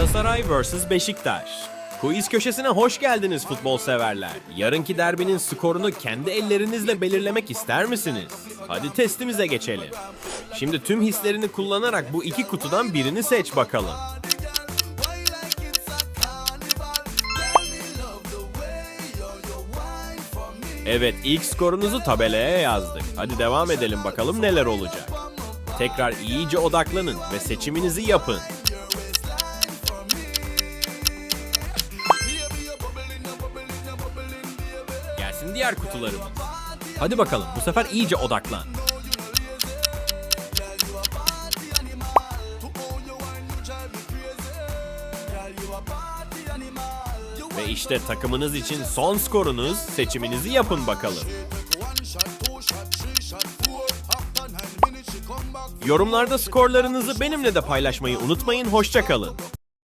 Galatasaray vs Beşiktaş. Quiz köşesine hoş geldiniz futbol severler. Yarınki derbinin skorunu kendi ellerinizle belirlemek ister misiniz? Hadi testimize geçelim. Şimdi tüm hislerini kullanarak bu iki kutudan birini seç bakalım. Evet, ilk skorunuzu tabelaya yazdık. Hadi devam edelim bakalım neler olacak. Tekrar iyice odaklanın ve seçiminizi yapın. Gelsin diğer kutularımız. Hadi bakalım bu sefer iyice odaklan. Ve işte takımınız için son skorunuz. Seçiminizi yapın bakalım. Yorumlarda skorlarınızı benimle de paylaşmayı unutmayın. Hoşçakalın.